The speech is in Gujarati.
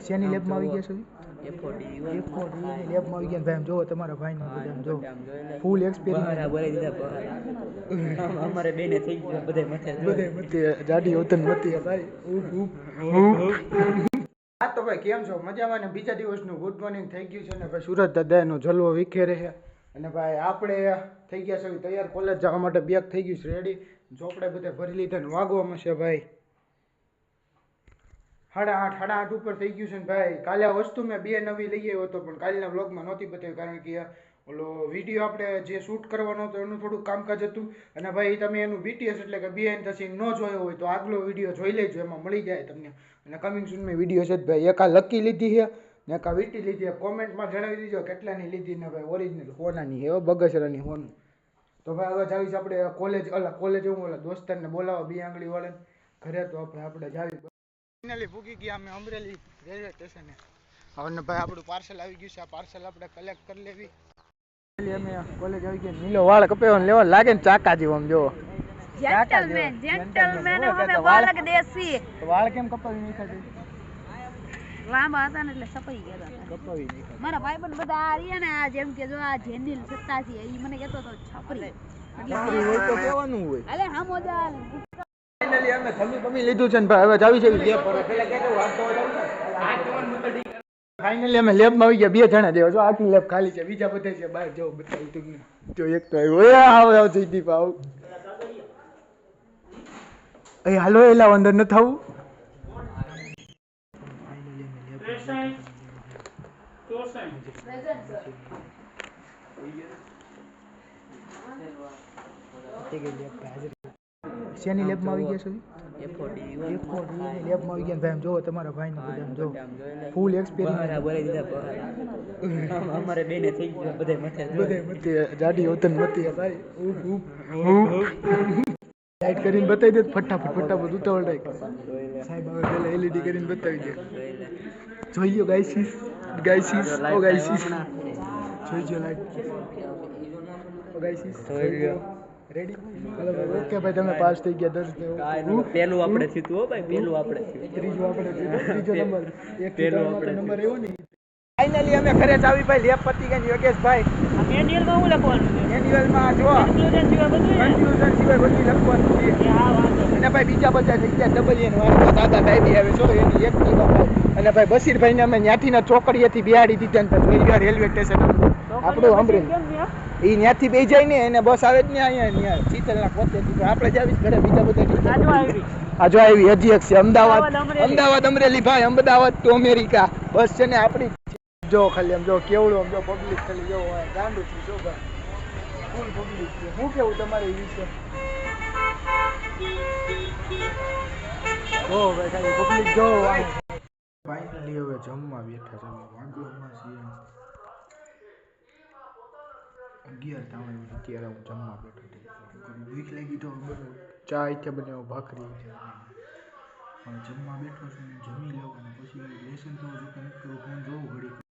શેની લેબમાં આવી ગયા સુધી લેબમાં આવી ગયા ને ભાઈ જોવો તમારા ભાઈને બધા જો ફૂલ એક્સપિરિયન્સ અમારે બેને થઈ ગયું બધે મથે બધે જાડી મતી ભાઈ. હા તો ભાઈ કેમ છો? મજામાં ને? બીજા દિવસનું ગુડ મોર્નિંગ થઈ ગયું છે ને ભાઈ સુરત દાદાનો જલવો વિખેરે છે અને ભાઈ આપણે થઈ ગયા છે તૈયાર કોલેજ જવા માટે બેગ થઈ ગયું છે રેડી ચોપડે બધે ભરી લીધા ને વાગવામાં છે ભાઈ. સાડા આઠ હાડા આઠ ઉપર થઈ ગયું છે ને ભાઈ. કાલે આ વસ્તુ મેં બે નવી લઈ આવ્યો હતો, પણ કાલના વ્લોગમાં નહોતી બતાવી, કારણ કે ઓલો વીડિયો આપણે જે શૂટ કરવાનો હતો, એનું થોડુંક કામકાજ હતું. અને ભાઈ, તમે એનું બીટીએસ એટલે કે બિહાઇન્ડ ધ સીન ન જોયો હોય તો આગલો વીડિયો જોઈ લેજો, એમાં મળી જાય તમને. અને કમિંગ સૂનમાં વીડિયો છે ભાઈ. એકા લકી લીધી છે, ને એકા વીટી લીધી છે. કોમેન્ટમાં જણાવી દીજો કેટલાની લીધી ને ભાઈ. ઓરિજિનલ હોનાની એવો બગસરાની હોનું. તો ભાઈ, હવે જાવીશ આપણે કોલેજ અલા કોલેજ હું ઓલા દોસ્તારને બોલાવો બી આંગળી વાળાને. ઘરે તો આપણે આપણે જાવી ફાઇનલી પૂગી ગયા અમે અમરેલી રેલવે સ્ટેશને હવે ભાઈ આપણું પાર્સલ આવી ગયું છે. આ પાર્સલ આપણે કલેક્ટ કરી લેવી. અમે કોલેજ આવી ગયા. નીલો વાળ કપે લેવા લાગે ને ચાકા જેવો આમ જોવો. Gentleman gentleman Gentleman. અમે વાળ- બાલક દેશી. વાળ કેમ કપાવી છે? લાંબા હતા ને એટલે સપાઈ ગયા હતા. કપાવી નાખ્યા મારા ભાઈ પણ બધા આ રહ્યા ને આ જેમ કે જો આ જેનિલ સત્તાસી એ મને કહેતો હતો છપરી. એટલે હોય તો કહેવાનું હોય. અલે હા મોજા ફાઇનલી અમે જમી બમી લીધું છે ને ભાઈ હવે જાવી છે લેબ પર. પેલા કહેતો વાત તો ફાઇનલી અમે લેબમાં આવી ગયા બે જણા જેવા જો આખી લેબ ખાલી છે બીજા બધા છે બહાર જો બતાવી તમને. જો એક તો આવ્યો એ આવ આવ જયદીપ આવ એ હાલો એલા અંદર ન થવું. શેની લેબમાં આવી ગયા છો લેબમાં આવી ગયા ભાઈ જોવો તમારા ભાઈને બધા જો ફૂલ એક્સપિરિયન્સ અમારે બેને થઈ ગયું બધે મથે બધે મતી જાડી હોતન ભાઈ. લાઈટ કરીને બતાવી દે ફટાફટ ફટાફટ ઉતાવળ સાહેબ હવે પેલા એલઈડી કરીને બતાવી દે. જોઈએ ગાઈસીસ ગાઈસીસ ઓ ગાઈસીસ જોઈજો લાઈટ ગાઈસીસ જોઈ ગયો. રેડી ભાઈ ઓકે ભાઈ તમે પાસ થઈ ગયા દસ કાંઈ આપણે થયું હો ભાઈ પેલું આપણે થયું. ત્રીજો આપણે ત્રીજો નંબર. એક પેલો આપણે નંબર એવો ને ફાઇનલી અમે ઘરે જ આવી ભાઈ લેબ પતી ગઈ યોગેશભાઈ? મેન્યુઅલમાં હું લખવાનું એન્યુઅલમાં જો ઇન્ક્લુઝન સિવાય બધું કન્ફ્યુઝન સિવાય બધું લખવાનું છે. હા વાંધો અને ભાઈ બીજા બધા થઈ ગયા ડબલ એન દાદા ભાઈ આવે જો એની એક ટીમ ભાઈ અને ભાઈ બશીરભાઈને અમે ત્યાંથી ના ચોકડીએથી બિહાડી દીધા ને રેલવે સ્ટેશન આપણું સાંભળીને એ ત્યાંથી બે જાય ને એને બસ આવે જ ને અહીંયા ત્યાં ચીતલના પોતે આપણે જાવી ઘરે બીજા બધા આજો આવી. આ આવી હજી એક છે અમદાવાદ. અમદાવાદ, અમરેલી. ભાઈ અમદાવાદ તો અમેરિકા. બસ છે ને આપણી. જો ખાલી આમ જો કેવડું આમ જો પબ્લિક ખાલી જો હોય ગાંડું છું જો ફૂલ પબ્લિક છે. શું કેવું તમારે એ વિશે? ઓ ભાઈ ખાલી પબ્લિક જો ફાઇનલી હવે જમવા બેઠા છે. વાગવામાં છીએ. અગિયાર થવાનું અત્યારે હું જમવા બેઠો ભૂખ લાગી તો ચા ਇੱਥੇ બનાવો ભાખરી પણ જમવા બેઠો છું જમી લઉં અને પછી લેસન થવું જો કનેક્ટ કરું ફોન જોઉં ઘડી